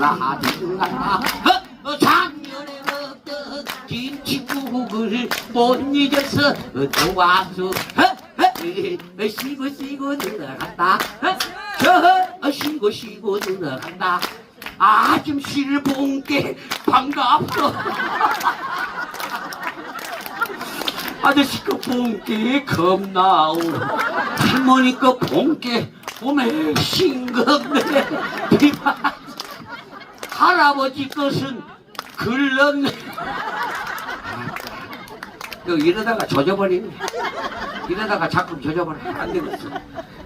어, 어, 작년에 먹던 김치국을 못 잊어서 어, 또 와서? 어, 어, 어, 쉬고 쉬고 들어간다. 어, 저 어, 쉬고 쉬고 들어간다. 아줌씨를 본 게 반갑소. 아저씨 거 본게 겁나오 할머니 거 본게 몸에 싱겁네 할아버지 것은 글렀네. 그 이러다가 젖어버리네. 이러다가 자꾸 젖어버려. 안 되겠어.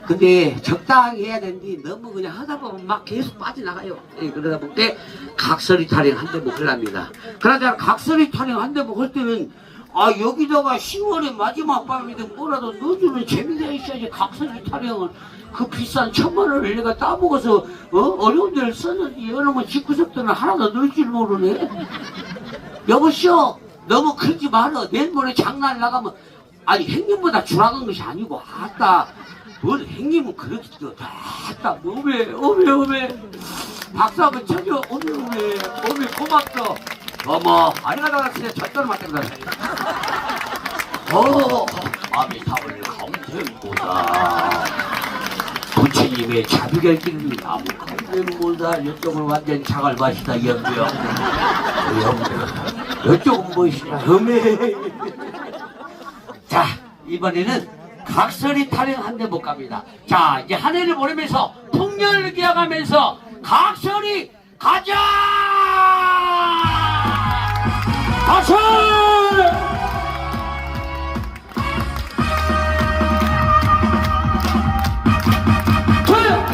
근데 적당히 해야 되는데 너무 그냥 하다 보면 막 계속 빠져나가요. 예, 그러다 보니 각설이 타령 한 대목 흘랍니다. 그러자 각설이 타령 한 대목 할 때는 아 여기다가 10월의 마지막 밤인데 뭐라도 넣어주면 재미가 있어야지. 각설이 타령을 그 비싼 천만 원을 내가 따먹어서 어? 어려운 데를 썼는데 여러분 집구석들은 하나도 넣을 줄 모르네. 여보시오? 너무 크지 말어. 내일 모레 장날 나가면 아니 행님보다 줄아간 것이 아니고 아따. 뭘 행님은 그렇게 또 아따 어메 어메 어메. 박수 한번 쳐줘. 어메 어메 어메 고맙소 어머 아리가다 진짜 절대로 맞겠다 어 아미타불 감생보다 부처님의 자비결길입니다. 감생보다. 이쪽은 완전 자갈 맛이다 염려 염려 이쪽은 무엇이냐 음해 자 이번에는 각설이 타령 한 대 못 갑니다. 자 이제 한 해를 보내면서 풍년을 기약하면서 각설이 가자 각설 조용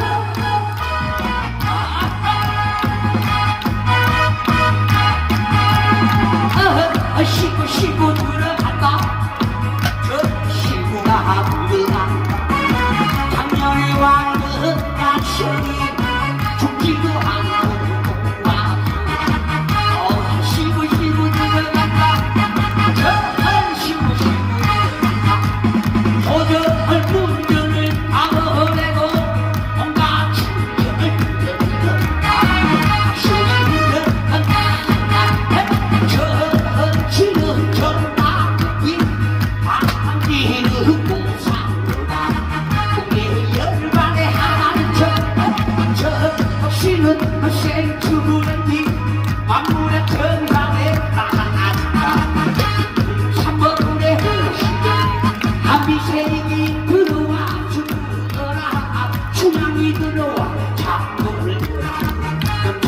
아, 쉬고 쉬고 쉬는 생추구는 뒤 만물의 전